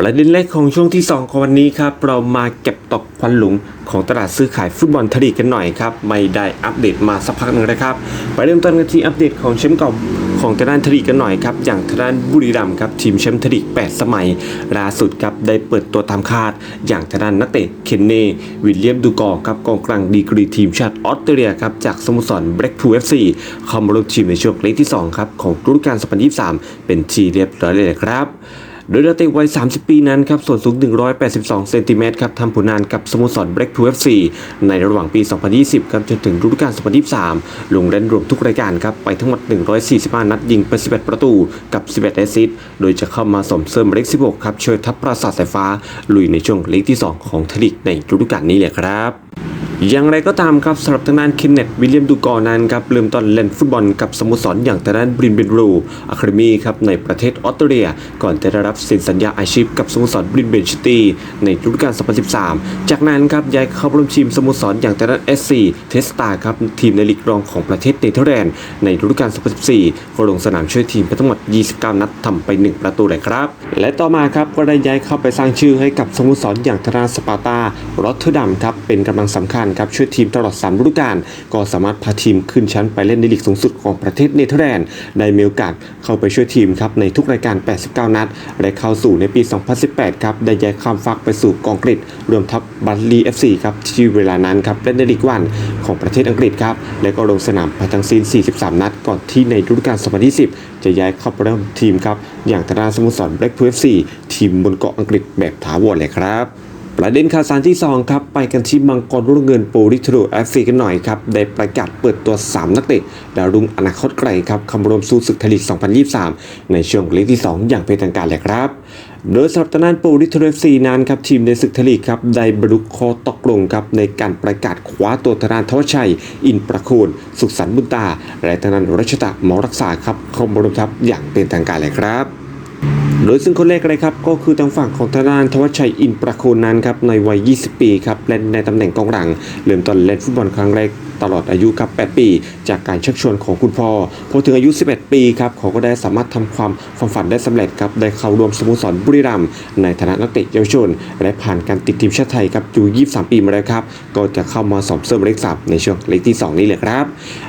ประเด็นแรกของช่วงที่ 2 ของวันนี้ครับ เรามาเก็บตกควันหลงของตลาดซื้อขายฟุตบอลทยลีกกันหน่อยครับ ไม่ได้อัปเดตมาสักพักหนึ่งนะครับ ไปเริ่มต้นกันที่อัปเดตของแชมป์เก่าของทางด้านทยลีกกันหน่อยครับ อย่างทางด้านบุรีรัมย์ครับทีมแชมป์ทยลีก8 สมัยล่าสุดครับได้เปิดตัวตามคาด อย่างทางด้านนักเตะเคนเน่วิลเลียมดูกอร์ครับกองกลางดีกรีทีมชาติออสเตรเลียครับจากสโมสรแบล็กพูลเอฟซีเข้ามาร่วมทีมในช่วงเล็กที่สองครับของฤดูกาล2023 เป็นทีเรียบร้อยเลยนะครับ โดยนักเตะวัย 30 ปีนั้นครับส่วนสูง 182 เซนติเมตรครับทำผลงานกับสโมสร Black p o o FC ในระหว่างปี 2020 ครับจนถึงฤดูกาล 2023 ลงเล่นรวมทุกรายการครับไปทั้งหมด 145 นัดยิงไป 11 ประตูกับ 11 แอสซิสต์โดยจะเข้ามาสมเสริมเลข16 ครับช่วยทัพปราสาทสายฟ้า ลุยในช่วงเลขที่ 2 ของทลีกในฤดูกาลนี้แหละครับ อย่างไรก็ตามครับสำหรับทางด้านเคนเนตวิลเลียมดูกอร์นั้นครับเริ่มต้นเล่นฟุตบอลกับสโมสรอย่างทางด้านบรินเบนรูอะคาเดมีครับในประเทศออสเตรเลีย ก่อนจะได้รับเซ็นสัญญาอาชีพกับสโมสรบรินเบนซิตี้ในฤดูกาล 2013 จากนั้นครับย้ายเข้าร่วมทีมสโมสรอย่างทางด้านเอสซีเทสตาครับทีมในลีกรองของประเทศเนเธอร์แลนด์ในฤดูกาล 2014ก็ลงสนามช่วยทีมไปทั้งหมด 29 นัดทำไป 1 ประตูเลยครับ และต่อมาครับก็ได้ย้ายเข้าไปสร้างชื่อให้กับสโมสรอย่างทางด้านสปาร์ตารอตเทอร์ดัมครับเป็นกำลังสำคัญครับช่วยทีมตลอด3ฤดูกาลก็สามารถพาทีมขึ้นชั้นไปเล่นในลีกสูงสุดของประเทศเนเธอร์แลนด์ได้มีโอกาสเข้าไปช่วยทีมครับในทุกรายการ 89 นัด และเข้าสู่ในปี 2018 ครับได้ย้ายข้ามฟักไปสู่กองกรีฑรวมทัพบัตลีเอฟซีครับที่เวลานั้นครับเล่นในลีกวันของประเทศอังกฤษครับและก็ลงสนามไปทั้งสิ้น 43 นัด ก่อนที่ในฤดูกาล 2020 จะย้ายเข้าไปร่วมทีมครับอย่างทางด้านสโมสรแบล็กพูลเอฟซีทีมบนเกาะอังกฤษแบบถาวรเลยครับ ประเด็นข่าวสารที่ 2 ครับ ไปกันที่มังกรรุ่งเงินโปรลิทโรแอฟซีกันหน่อยครับ ได้ประกาศเปิดตัว 3 นักเตะดาวรุ่งอนาคตไกลครับคำรวมสู้ศึกไทยลีก 2023 ในช่วงเลกที่ 2 อย่างเป็นทางการเลยครับโดยสำหรับทางด้านโปรลิทโรแอฟซีนั้นครับทีมในศึกไทยลีกครับได้บรรลุข้อตกลงครับในการประกาศคว้าตัวทางด้านทวชัย อินประโคนสุขสันต์บุญตา และทางด้านรัชตะหมอรักษาครับเข้ามารวมทัพอย่างเป็นทางการเลยครับ โดยซึ่งคนแรกเลยครับก็คือทางฝั่งของทางด้านทวัชชัยอินประโคนนั้นครับในวัย 20 ปีครับเล่นในตำแหน่งกองหลังเริ่มต้นเล่นฟุตบอลครั้งแรก ตลอดอายุครับ 8 ปี จากการชักชวนของคุณพ่อพอถึงอายุ 11 ปีครับเขาก็ได้สามารถทำความฝันฝันได้สำเร็จครับได้เข้าร่วมสโมสรบุรีรัมย์ในฐานะนักเตะเยาวชน และผ่านการติดทีมชาติไทยครับอยู่ 23 ปีมาแล้วครับ ก็จะเข้ามาสมเสริมเลขสับในช่วงเลขที่ 2 นี้แหละครับ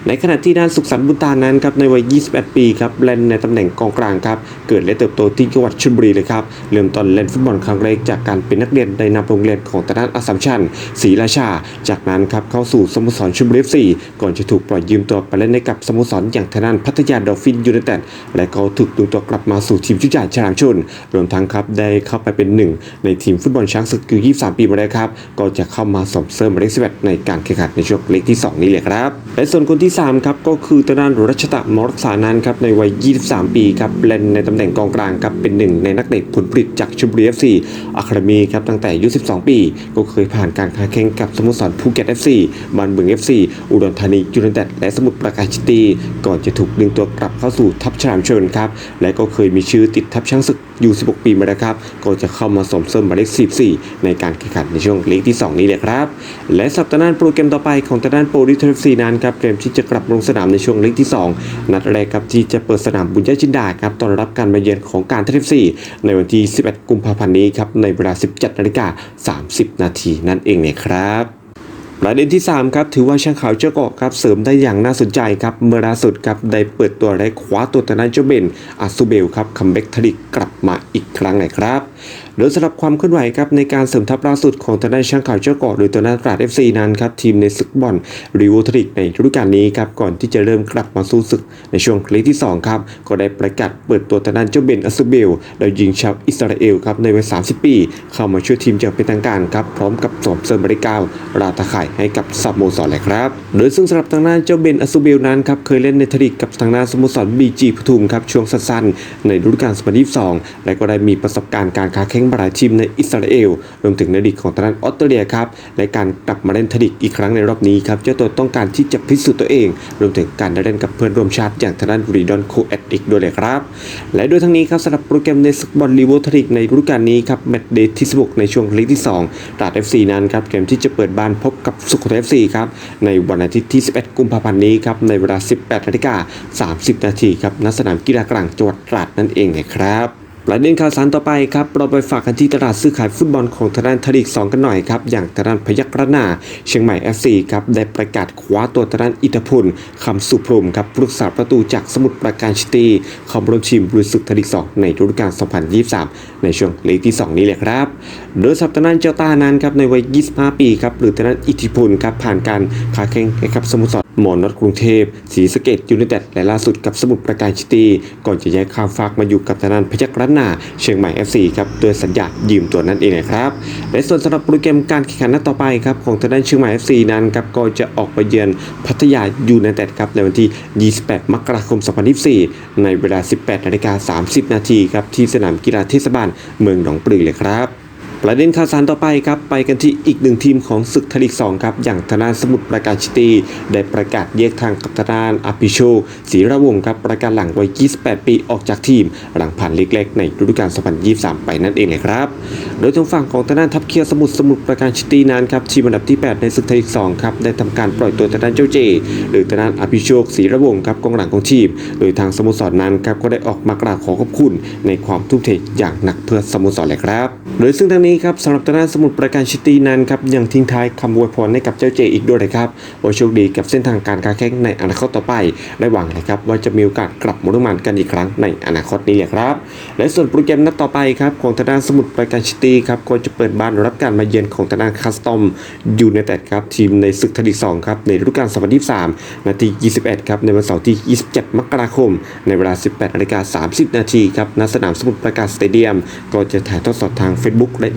ในขณะที่ด้านสุขสันต์บุญตานั้นครับในวัย21ปีครับเล่นในตำแหน่งกองกลางครับเกิดและเติบโตที่จังหวัดชลบุรีเลยครับเริ่มต้นเล่นฟุตบอลครั้งแรกจากการเป็นนักเรียนในนามโรงเรียนของทางด้านอัสสัมชัญศรีราชา จากนั้นครับเข้าสู่สโมสรชลบุรีเอฟซีก่อนจะถูกปล่อยยืมตัวไปเล่นในกับสโมสรอย่างทางด้านพัทยาดอลฟินยูไนเต็ดและก็ถูกดึงตัวกลับมาสู่ทีมชุดใหญ่ฉลามชน รวมทั้งครับได้เข้าไปเป็นหนึ่งในทีมฟุตบอลช้างศึกอยู่23 ปีมาแล้วครับ ก็จะเข้ามาสมเสริมเลข11ในการแข่งขันในช่วงเลขที่ 2 นี้เลยครับและส่วนคนที่ 3 ครับ ก็คือทางด้านรัชตะมอรักษานันครับในวัย 23 ปีครับเล่นในตำแหน่งกองกลางครับเป็นหนึ่งในนักเตะผลผลิตจากชลบุรีเอฟซีอะคาเดมีครับตั้งแต่อายุ12 ปี ก็เคยผ่านการค้าแข่งกับสโมสรภูเก็ตเอฟซีบานบึงเอฟซีอุดรธานียูไนเต็ดและสมุทรปราการซิตี้ก่อนจะถูกดึงตัวกลับเข้าสู่ทัพฉลามชนครับ และก็เคยมีชื่อติดทัพช้างศึกอยู่ 16 ปีมาแล้วครับ ก็จะเข้ามาสมเสริมหมายเลข 14 ในการแข่งขันในช่วงเลขที่ 2 นี้เลยครับ และสัปดาห์หน้าโปรแกรมต่อไปของทางด้านโปรดิเทอร์ซีนั้นครับเตรียมที่จะกลับลงสนามในช่วงเลขที่ 2 นัดแรกครับที่จะเปิดสนามบุญญาจินดาครับต้อนรับการมาเยือนของการเทฟซีในวันที่ 11 กุมภาพันธ์นี้ครับในเวลา 17นาฬิกา30 นาทีนั่นเองเนะครับ ประเด็นที่ 3 ครับ ถือว่าช่างข่าวเจ้าเกาะครับ เสริมได้อย่างน่าสนใจครับ เมื่อล่าสุดครับ ได้เปิดตัวและคว้าตัวทางด้านเจ้าเบนอาซูเบลครับคัมแบ็กทลิกกลับมาอีกครั้งเลยครับโดยสำหรับความเคลื่อนไหวครับในการเสริมทัพล่าสุดของทางด้านช่างข่าวเจ้าเกาะหรือตัวด้านตราดเอฟซีนั้นครับทีมในศึกบอลรีวอทริกในฤดูกาลนี้ครับก่อนที่จะเริ่มกลับมาสู้ศึกในช่วงเลกที่2ครับก็ได้ประกาศเปิดตัวทางด้านเจ้าเบนอาซูเบลโดยยิงชาวอิสราเอลครับในวัย 30 ปี เข้ามาช่วยทีมอย่างเป็นทางการครับพร้อมกับสวมเสริมบริการราตาไข่ให้กับสโมสรเลยครับ โดยซึ่งสำหรับทางด้านเจ้าเบนอัสซูเบลนั้นครับเคยเล่นในทลีกกับทางด้านสโมสรบีจีปทุมครับช่วงสั้นๆในฤดูกาล2022 และก็ได้มีประสบการณ์การค้าแข่งบาราทีมในอิสราเอลรวมถึงในลีกของทางด้านออสเตรเลียครับและการกลับมาเล่นทลีกอีกครั้งในรอบนี้ครับเจ้าตัวต้องการที่จะพิสูจน์ตัวเอง รวมถึงการได้เล่นกับเพื่อนร่วมชาติอย่างทางด้านรีดอนโคเอตอีกด้วยเลยครับและโดยทั้งนี้ครับสำหรับโปรแกรมในสกบอลลีโวทริกในฤดูกาลนี้ครับแมตช์เดย์ที่16ในช่วงลีกที่2ตราด FC นั้นครับเกมที่จะเปิดบ้านพบกับสุโขทัย FC ครับในวันอาทิตย์ที่ 11 กุมภาพันธ์นี้ครับในเวลา 18นาฬิกา30 นาทีครับณสนามกีฬากลางจังหวัดตราดนั่นเองนะครับ ประเด็นข่าวสารต่อไปครับเราไปฝากกันที่ตลาดซื้อขายฟุตบอลของทางด้านทลีก2กันหน่อยครับอย่างทางด้านพยัคฆ์ระนาเชียงใหม่ FC ครับได้ประกาศคว้าตัวทางด้านอิทธพลคำสุพรมครับผู้รักษาประตูจากสมุทรปราการชิตีเข้าร่วมทีมลุยศึกทลีก2ในฤดูกาล 2023 ในช่วงลีกที่ 2 นี้แหละครับ โดยสัปดาห์นั้นเจ้าตานั้นครับในวัย 25 ปีครับหรือทางด้านอิทธิพลครับผ่านการค้าแข่งกับสมุทร หมอนอดกรุงเทพศรีสะเกดยูไนเต็ดและล่าสุดกับสมุทรปราการชิตีก่อนจะย้ายข้ามฟากมาอยู่กับทางด้านพยัคฆ์รัตนา เชียงใหม่ FC ครับโดยสัญญายืมตัวนั่นเองนะครับและส่วนสำหรับโปรแกรมการแข่งขันนัดต่อไปครับของทางด้านเชียงใหม่ FC นั้นครับก็จะออกไปเยือนพัทยายูไนเต็ดครับในวันที่ 28 มกราคม 2024 ในเวลา 18นาฬิกา30 นาทีครับที่สนามกีฬาเทศบาลเมืองหนองปลือเลยครับ ประเด็นข่าวสารต่อไปครับไปกันที่อีกหนึ่งทีมของศึกทลีก2ครับอย่างธนาสมุทรปราการชิตีได้ประกาศแยกทางกับธนานอภิโชคศรีระวงครับประกาศหลังวัย 28 ปีออกจากทีม หลังผ่านเล็กๆในฤดูกาล 2023 ไปนั่นเองเลยครับ โดยทางฝั่งของธนานทัพเคียวสมุทรสมุทรปราการชิตีนั้นครับทีมอันดับที่ 8 ในศึกทลีก2ครับได้ทำการปล่อยตัวธนานเจ้าเจ หรือธนานอภิโชคศรีระวงครับกองหลังของทีม โดยทางสโมสรนั้นครับก็ได้ออกมากล่าวขอขอบคุณ ในความทุ่มเทอย่างหนักเพื่อสโมสรเลยครับ โดยซึ่งทางนี้ครับสำหรับทางด้าสมุทรปราการชิตีนั้นครับยังทิ้งท้ายคำอวยพรให้กับเจ้าเจอีกด้วยนะครับว่าโชคดีกับเส้นทางการค้าแข่งในอนาคตต่อไปและหวังนะครับว่าจะมีโอกาสกลับมาร่วมงานกันอีกครั้งในอนาคตนี้แหละครับ และส่วนโปรแกรมนัดต่อไปครับของทางด้าสมุทรปราการชิตีครับก็จะเปิดบ้านรับการมาเยือนของทางด้าคัสตอมยูไนเต็ดครับทีมในศึกทลีก2ครับในฤดูกาล2023นาที21ครับในวันเสาร์ที่ 27 มกราคม ในเวลา 18นาฬิกา30 นาทีครับณสนามสมุทรปราการสเตเดียม ก็จะถ่ายทอดสดทาง Facebook และ